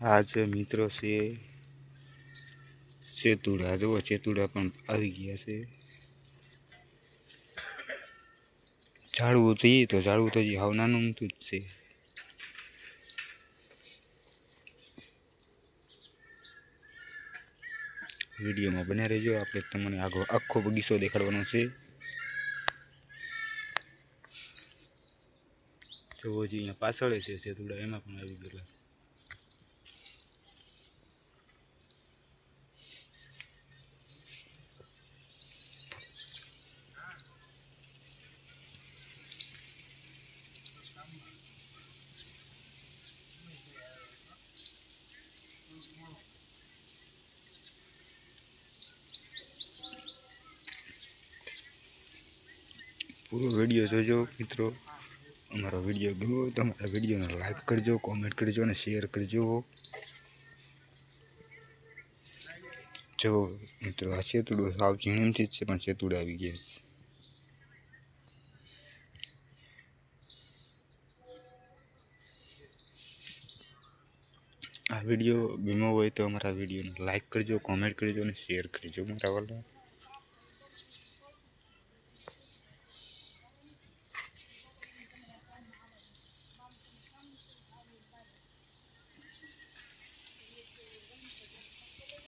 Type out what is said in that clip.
આ મિત્રો છે, ચેતુડા, જુઓ ચેતુડા પણ આવી ગયા છે. ઝાડવું થઈએ તો ઝાડવું તો હજી હાવ નાનું ઊમતું જ છે. વિડીયોમાં બન્યા રહેજો, આપણે તમને આગળ આખો બગીચો દેખાડવાનો છે. જોવો જોઈએ અહીંયા પાછળ છે સેતુડા એમાં પણ આવી ગયેલા પૂરો વીડિયો જોજો મિત્રો. અમારો વીડિયો ગમ્યો હોય તો અમારા વિડીયોને લાઈક કરજો કોમેન્ટ કરજો અને શેર કરજો. જો મિત્રો, આ સેતુડો સાવ ઝીણીમથી જ છે, પણ સેતુડા આવી ગયા છે. આ વીડિયો ગમ્યો હોય તો અમારા વિડીયોને લાઈક કરજો કોમેન્ટ કરજો અને શેર કરજો મારા વાલા.